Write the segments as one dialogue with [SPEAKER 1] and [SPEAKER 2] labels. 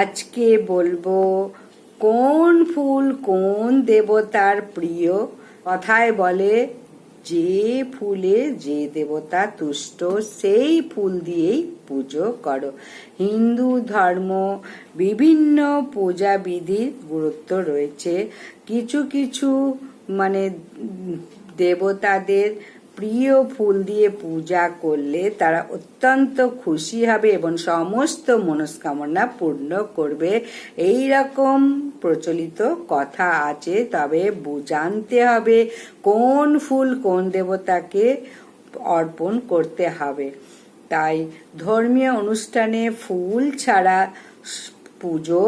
[SPEAKER 1] আজকে বলব, কোন ফুল কোন দেবতার প্রিয়? কথায় বলে, যে ফুলে যে দেবতা তুষ্ট, সেই ফুল দিয়েই পুজো করো। হিন্দু ধর্ম, বিভিন্ন পূজা বিধির গুরুত্ব রয়েছে। কিছু কিছু মানে দেবতাদের প্রিয় ফুল দিয়ে পূজা করলে তারা অত্যন্ত খুশি হবে এবং সমস্ত মনস্কামনা পূর্ণ করবে। এই রকম প্রচলিত কথা আছে, তবে জানতে হবে কোন ফুল কোন দেবতাকে অর্পণ করতে হবে। তাই ধর্মীয় অনুষ্ঠানে ফুল ছাড়া পুজো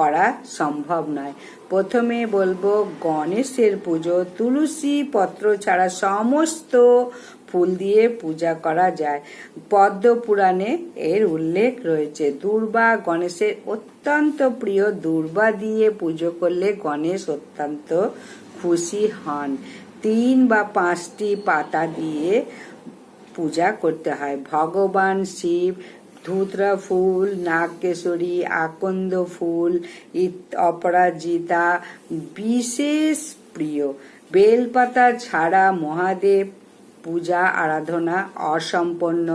[SPEAKER 1] করা সম্ভব নয়। প্রথমে বলব, গণেশের পুজো, তুলসী পত্র ছাড়া সমস্ত ফুল দিয়ে পূজা করা যায়। পদ্ম পুরাণে এর উল্লেখ রয়েছে, দুর্বা গণেশের অত্যন্ত প্রিয় দুর্বা দিয়ে পুজো করলে গণেশ অত্যন্ত খুশি হন। তিন বা পাঁচটি পাতা দিয়ে পূজা করতে হয়। ভগবান, শিব ধুতরা ফুল, নাগকেশরী, আকন্দ ফুল অপরাজিতা, বিশেষ প্রিয়। বেলপাতা ছাড়া মহাদেব পূজা, আরাধনা অসম্পন্ন।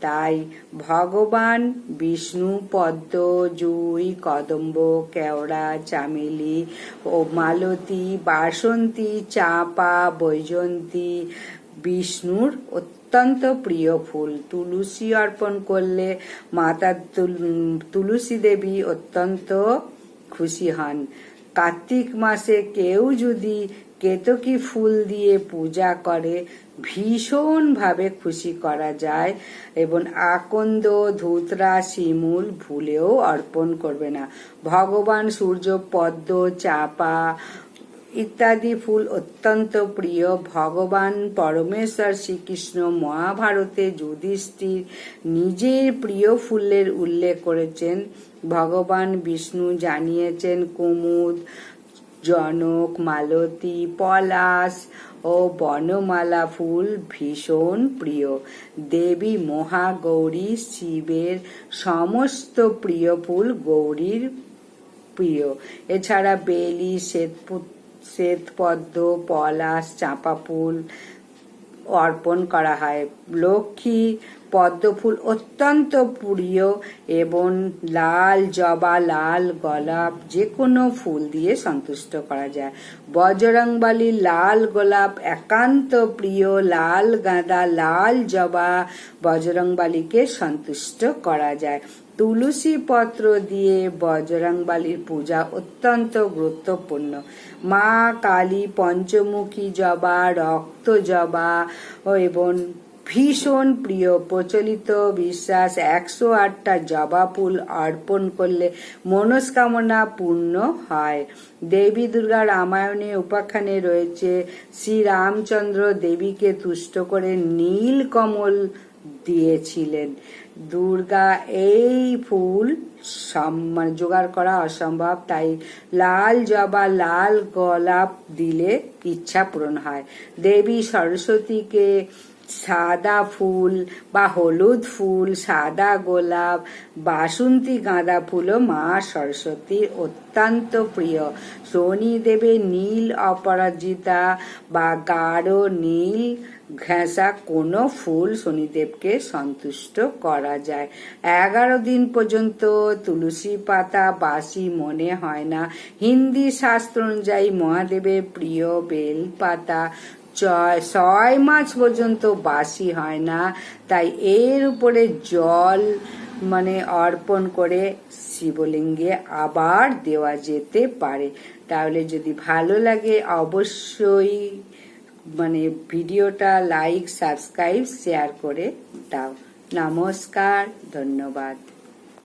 [SPEAKER 1] তাই ভগবান বিষ্ণু, পদ্ম, জুই, কদম্ব, কেওড়া, চামেলি ও মালতী, বাসন্তী, চাপা বৈজন্তী বিষ্ণুর অত্যন্ত প্রিয় ফুল। তুলসী অর্পণ করলে মাতা তুলসী দেবী অত্যন্ত খুশি হন। কার্তিক মাসে কেউ যদি কেতকী ফুল দিয়ে পূজা করে, ভীষণভাবে খুশি করা যায় এবং আকন্দ, ধুতরা, শিমুল ভুলেও অর্পণ করবে না। ভগবান সূর্য পদ্ম, চাপা ইত্যাদি ফুল অত্যন্ত প্রিয়। ভগবান পরমেশ্বর শ্রীকৃষ্ণ মহাভারতে যুধিষ্ঠির নিজের প্রিয় ফুলের উল্লেখ করেছেন। ভগবান বিষ্ণু জানিয়েছেন কুমুদ, জনক, মালতী, পলাশ ও বনমালা ফুল ভীষণ প্রিয়। দেবী মহাগৌরী শিবের সমস্ত প্রিয় ফুল গৌরীর প্রিয়। এছাড়া বেলি শ্বেতপু- শ্বেতপদ্ম পলাশ চাঁপা ফুল অর্পণ করা হয়। লক্ষ্মী পদ্মফুল অত্যন্ত প্রিয় এবং লাল জবা, লাল গোলাপ যে কোনো ফুল দিয়ে সন্তুষ্ট করা যায়। বজরংবালি লাল গোলাপ একান্ত প্রিয়, লাল গাঁদা, লাল জবা বজরংবালিকে সন্তুষ্ট করা যায়। তুলসী পত্র দিয়ে বজরংবালির পূজা অত্যন্ত গুরুত্বপূর্ণ। মা কালী পঞ্চমুখী জবা, রক্ত জবা এবং ভীষণ প্রিয়, প্রচলিত বিশ্বাস, একশো আটটা জবা ফুল অর্পণ করলে মনস্কামনা পূর্ণ হয়। দেবী দুর্গা রামায়ণে উপাখ্যানে রয়েছে শ্রী রামচন্দ্র দেবীকে তুষ্ট করে নীল কমল দিয়েছিলেন। দুর্গা, এই ফুল সম- মানে জোগাড় করা অসম্ভব, তাই লাল জবা, লাল গোলাপ দিলে ইচ্ছা পূরণ হয়। দেবী সরস্বতীকে সাদা ফুল বা হলুদ ফুল, সাদা গোলাপ, বাসন্তী গাঁদা ফুলও মা সরস্বতীর অত্যন্ত প্রিয়। শনি দেবের নীল অপরাজিতা বা গাঢ় নীল ঘেঁষা কোনো ফুল শনিদেবকে সন্তুষ্ট করা যায়। এগারো দিন পর্যন্ত তুলসী পাতা বাসি মনে হয় না। হিন্দি শাস্ত্র অনুযায়ী মহাদেবের প্রিয় বেল পাতা ছয় মাস পর্যন্ত বাসি হয় না। তাই এর উপরে জল মানে অর্পণ করে শিবলিঙ্গে আবার দেওয়া যেতে পারে। তাহলে যদি ভালো লাগে অবশ্যই মানে ভিডিওটা লাইক, সাবস্ক্রাইব, শেয়ার করে দাও। নমস্কার, ধন্যবাদ।